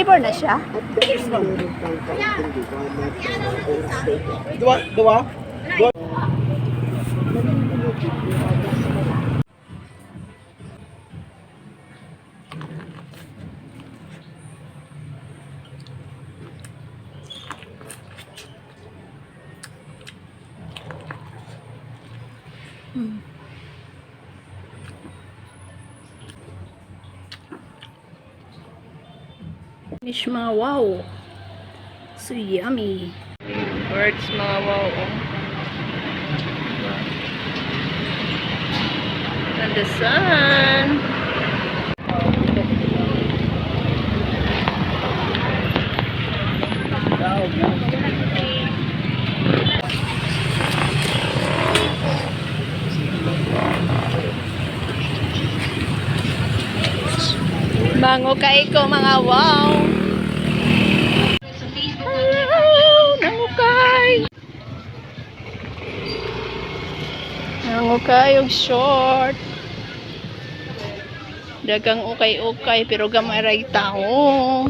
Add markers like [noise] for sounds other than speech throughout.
flavor na siya? Dua, dua. Dua. Mga wow. So yummy. Birds mga wow. oh. And the sun. Mango kay ko mga. Wow, Nangukay og short. Dagang ukay-ukay pero gamay ray tao.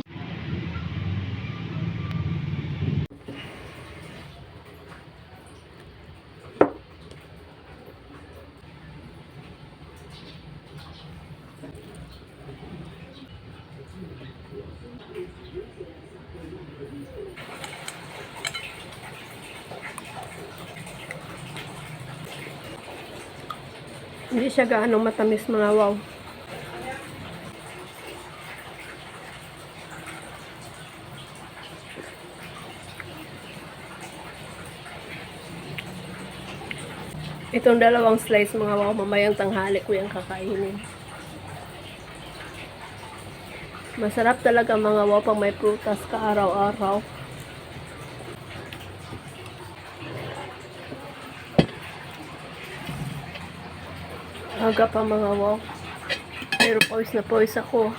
Hindi siya gaano matamis mga wow. Itong dalawang slice mga wow, mamayang tanghali ko yung kakainin. Masarap talaga mga wow pag may prutas ka araw-araw. Aga pa mga wow. Pero pawis na pawis ako.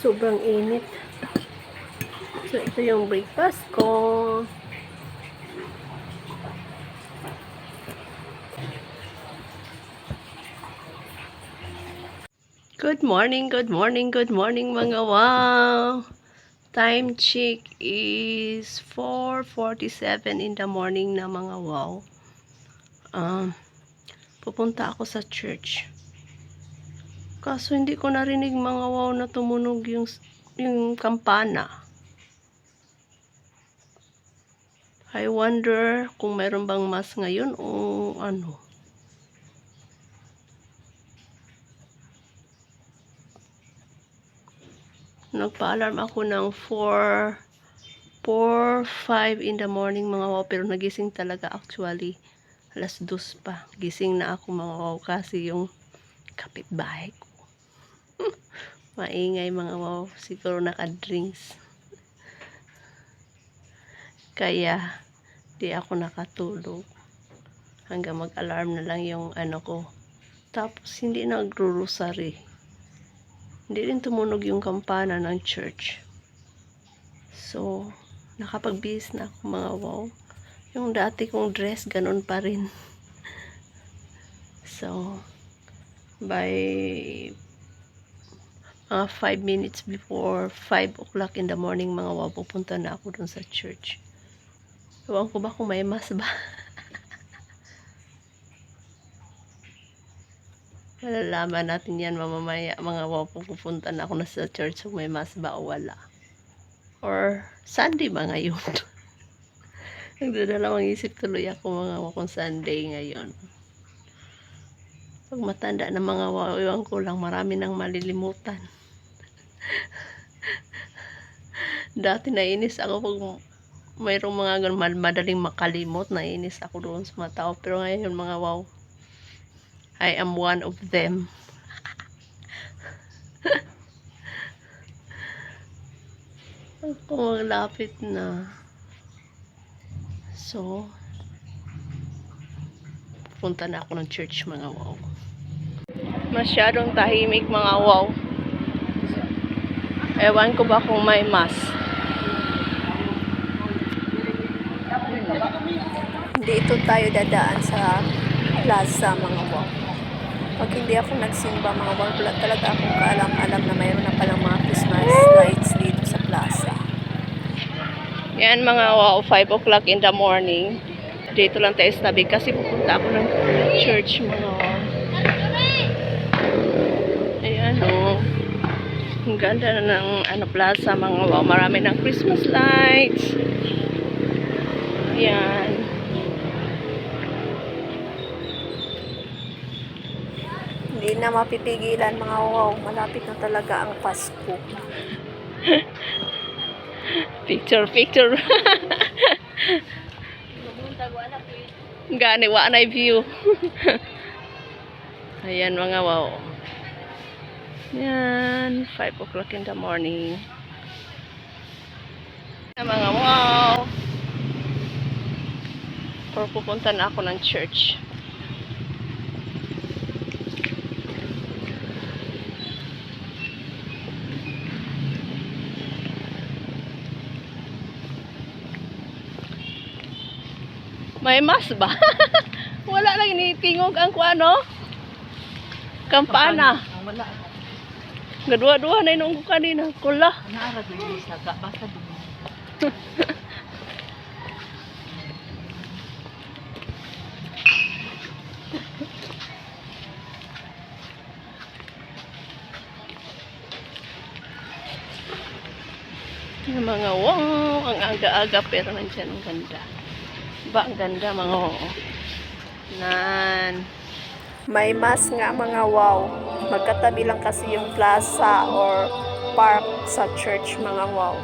Sobrang init. So, ito yung breakfast ko. Good morning, good morning, good morning mga wow. Time check is 4.47 in the morning na mga wow. Um, pupunta ako sa church. Kaso hindi ko narinig mga wow na tumunog yung, yung kampana. I wonder kung mayroon bang mas ngayon o ano. Nagpa-alarm ako ng 4 4, 5 in the morning mga wow. Pero nagising talaga actually. Alas 2 pa. Gising na ako mga wow kasi yung kapitbahay ko. [laughs] Maingay mga wow. Siguro naka-drinks. Kaya di ako nakatulog. Hanggang mag-alarm na lang yung ano ko. Tapos hindi nagro-rosary. Hindi rin tumunog yung kampana ng church. So, nakapagbihis na ako mga wow. Yung dati kong dress, ganun pa rin. So, by mga 5 minutes before 5 o'clock in the morning mga wow, pupunta na ako dun sa church. Ewan ko ba kung may mas ba? [laughs] Malalaman natin yan mamamaya mga wow, pupunta na ako na sa church kung may mas ba o wala. Or Sunday ba ngayon? [laughs] Nagdadalawang isip tuloy ako mga wow, kung Sunday ngayon. Pag matanda na mga ewan ko lang marami nang malilimutan. [laughs] Dati nainis ako pag mayroong mga madaling makalimot, nainis ako doon sa mga tao. Pero ngayon mga wow, I am one of them. [laughs] Ako lapit na. So, punta na ako ng church mga wow. Masyadong tahimik mga wow. Ewan ko ba kung may mas. Dito tayo dadaan sa plaza mga wow. Pag hindi ako nagsimba mga wow, wala talaga akong kaalam-alam na mayroon na palang mga Christmas lights dito sa plaza. Yan mga wow, 5 o'clock in the morning. Dito lang tayo sa tabi kasi pupunta ako ng church mga wow. Ayan o. Ang ganda na ng ano, plaza mga wow. Marami ng Christmas lights. Ayan. Hindi na mapipigilan mga wow. Malapit na talaga ang Pasko. [laughs] Picture, picture. Gani, wa na view. Ayan mga wow. Yan, 5 o'clock in the morning. Ayan, mga wow. Or pupunta na ako ng church. May mas ba? [laughs] Wala lang initingog ang kuano. Kampana. Wala. Gadua-dua na inong ko kanina. Kula. [laughs] Naara doon sa saga. Basta. Yung mga wow, ang aga-aga pero nandyan ang ganda. Ba, ang ganda mga wow. Nan. May mas nga mga wow. Magkatabi lang kasi yung plaza or park sa church mga wow.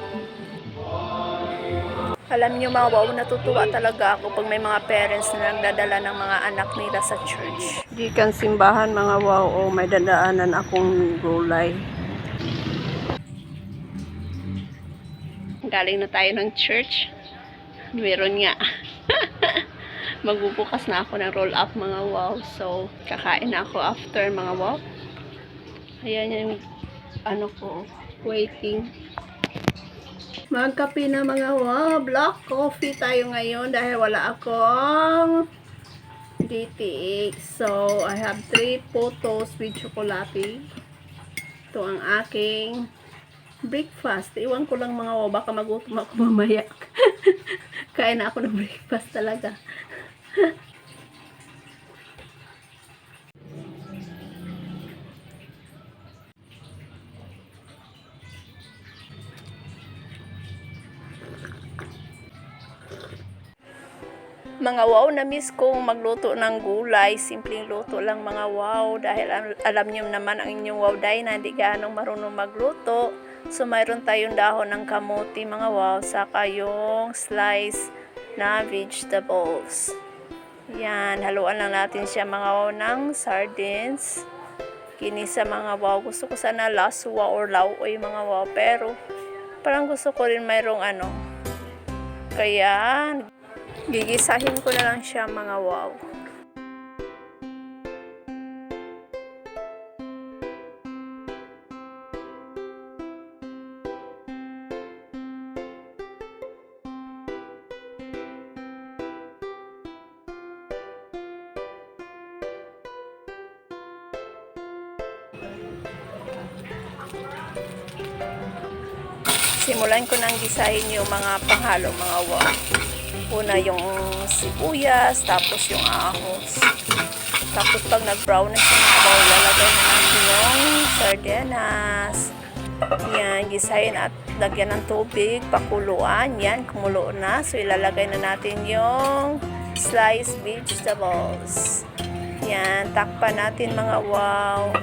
Alam niyo mga wow, natutuwa talaga ako pag may mga parents na nagdadala ng mga anak nila sa church. Di kan simbahan mga wow o may dadaanan akong gulay. Galing na tayo ng church. Meron nga. Magbubukas na ako ng roll up mga wow. So, kakain na ako after mga wow. Ayan yung ano ko, waiting. Magkape na mga wow, black coffee tayo ngayon dahil wala akong DTX. So, I have three photos with chocolate. Ito ang aking breakfast. Iwan ko lang mga wow, baka magutom [laughs] ako mamaya. Kain na ako ng breakfast talaga. Mga wow, na-miss kong magluto ng gulay. Simpleng luto lang mga wow. Dahil al- alam niyo naman ang inyong wow dahil na hindi ganong marunong magluto. So, mayroon tayong dahon ng kamuti mga wow. Saka yung slice na vegetables. Yan, haluan lang natin siya mga wow ng sardines. Kinisa mga wow. Gusto ko sana laswa or lauoy mga wow. Pero, parang gusto ko rin mayroong ano. Kaya, Gigisahin ko na lang siya mga wow. Simulan ko nang gisahin yung mga panghalo mga wow. Una yung sibuyas, tapos yung ahos. Tapos pag nag-brown na siya wow, lalagay na natin yung sardinas. Yan, gisahin at lagyan ng tubig, pakuluan. Yan, kumulo na. So, ilalagay na natin yung sliced vegetables. Yan, takpan natin mga wow.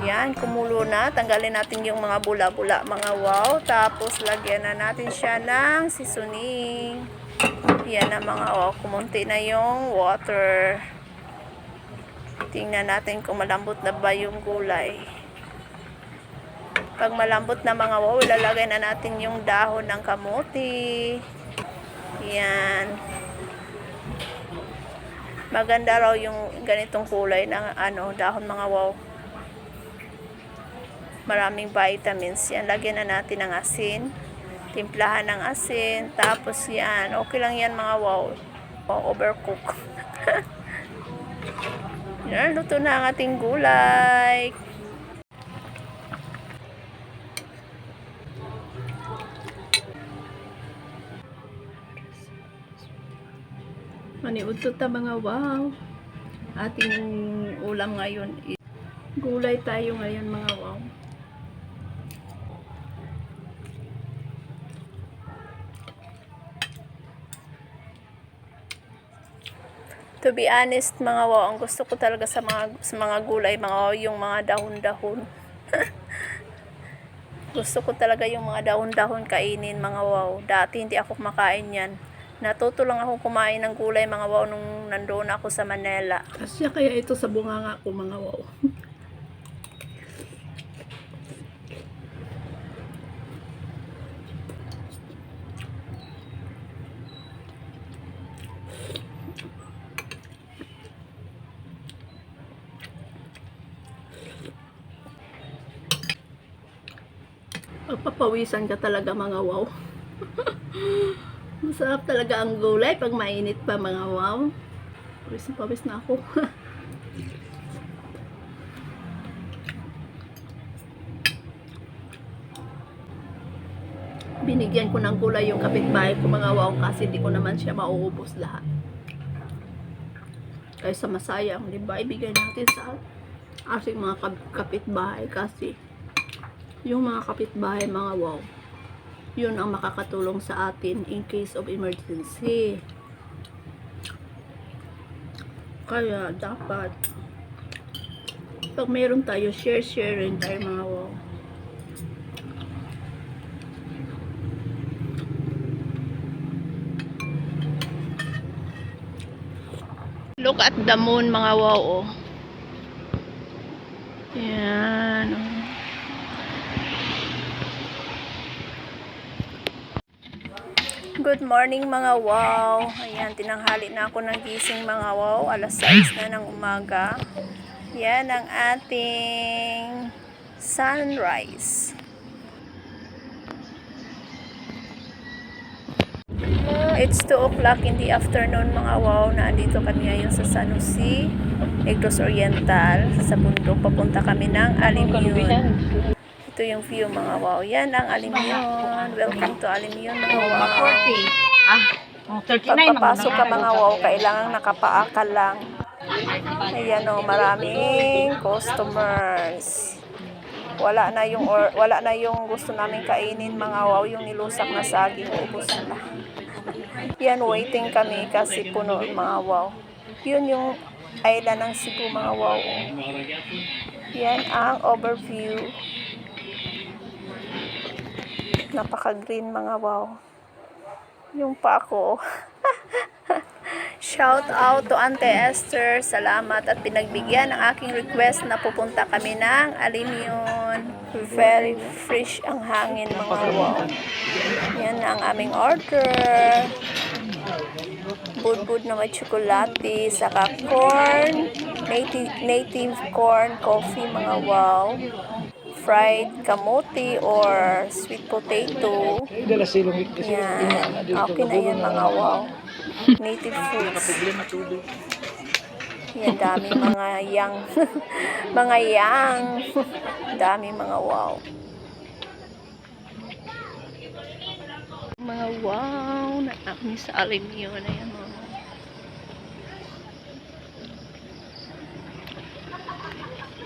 Yan, kumulo na. Tanggalin natin yung mga bula-bula, mga wow. Tapos, lagyan na natin siya ng seasoning. Yan na mga wow. Kumunti na yung water. Tingnan natin kung malambot na ba yung gulay. Pag malambot na mga wow, ilalagay na natin yung dahon ng kamuti. Yan. Maganda raw yung ganitong kulay ng ano, dahon mga wow maraming vitamins yan. Lagyan na natin ng asin. Timplahan ng asin. Tapos yan. Okay lang yan mga wow. Wow, overcook. [laughs] yan, luto na ang ating gulay. Maniudto ta mga wow. Ating ulam ngayon is gulay tayo ngayon mga wow. To be honest mga wow, ang gusto ko talaga sa mga sa mga gulay mga wow, yung mga dahon-dahon. [laughs] gusto ko talaga yung mga dahon-dahon kainin mga wow. Dati hindi ako kumakain yan. Natuto lang ako kumain ng gulay mga wow nung nandoon ako sa Manila. Kasya kaya ito sa bunganga ko mga wow. [laughs] Pagpapawisan ka talaga mga wow. [laughs] Masarap talaga ang gulay pag mainit pa mga wow. Pawis na pawis na ako. [laughs] Binigyan ko ng gulay yung kapitbahay ko mga wow kasi di ko naman siya mauubos lahat. Kaysa masayang, di ba? Ibigay natin sa ating mga kap- kapitbahay kasi yung mga kapitbahay mga wow yun ang makakatulong sa atin in case of emergency. Kaya dapat pag meron tayo, share-share rin tayo mga wow. Look at the moon mga wow oh. Yan. oh. Good morning mga wow. Ayan, tinanghali na ako ng gising mga wow. Alas 6 na ng umaga. Yan ang ating sunrise. Uh, It's 2 o'clock in the afternoon mga wow. Naandito kami ngayon sa San Jose, Negros Oriental. Sa bundok, papunta kami ng Alimyun. Ito yung view mga wow. Yan ang Alimyon. Welcome to Alimyon mga wow. Ah, oh, 39 Pagpapasok ka mga wow, kailangan nakapaa ka lang. Ayan o, maraming customers. Wala na yung or, wala na yung gusto namin kainin mga wow, yung nilusak na saging ubos na. Yan, waiting kami kasi puno mga wow. Yun yung island ng Cebu mga wow. Yan ang overview. Napaka-green mga wow. Yung pa ako. [laughs] Shout out to Ante Esther. Salamat at pinagbigyan ang aking request na pupunta kami ng Alimyon. Very fresh ang hangin mga wow. Yan ang aming order. Budbud na may tsokolate, saka corn, native, native corn coffee mga wow. Fried kamote or sweet potato. Dala silong Yan. Okay na yan mga wow. [laughs] Native foods. Yan, dami mga yang. [laughs] mga yang. dami mga wow. Mga wow na kami sa Alimio na yan mga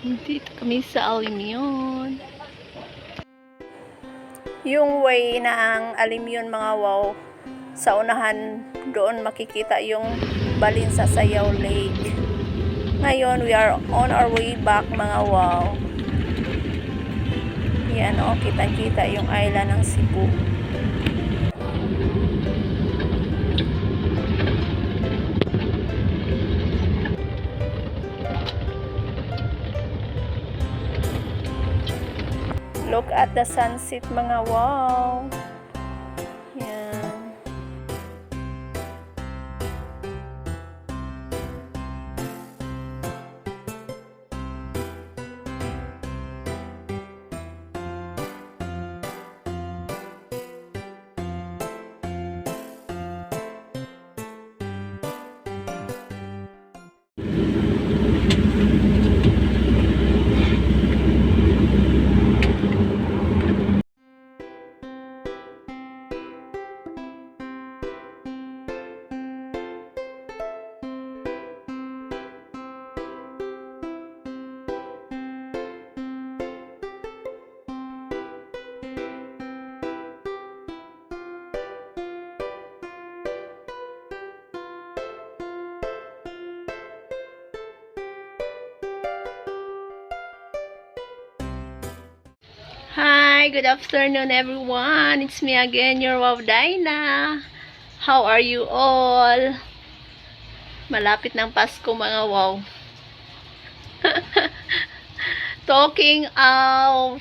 Dito kami sa Alimyon. Yung way ng Alimyon mga wow, sa unahan doon makikita yung balin sa Sayaw Lake. Ngayon, we are on our way back mga wow. Yan o, kitang-kita yung island ng Cebu. Look at the sunset mga wow. Hi, good afternoon everyone. It's me again, your wow Dinah. How are you all? Malapit ng Pasko mga wow. [laughs] Talking of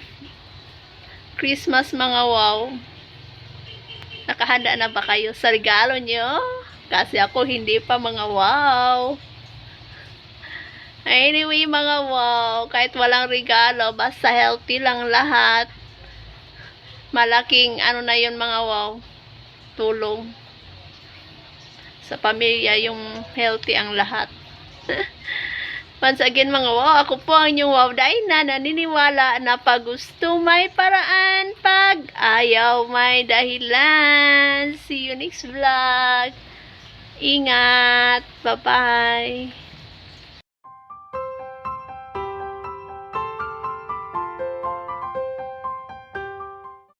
Christmas mga wow. Nakahanda na ba kayo sa regalo nyo? Kasi ako hindi pa mga wow. Anyway, mga wow, kahit walang regalo, basta healthy lang lahat. Malaking ano na yun mga wow, tulong. Sa pamilya, yung healthy ang lahat. [laughs] Once again mga wow, ako po ang inyong wow na naniniwala na pag gusto may paraan, pag ayaw may dahilan. See you next vlog. Ingat. Bye-bye.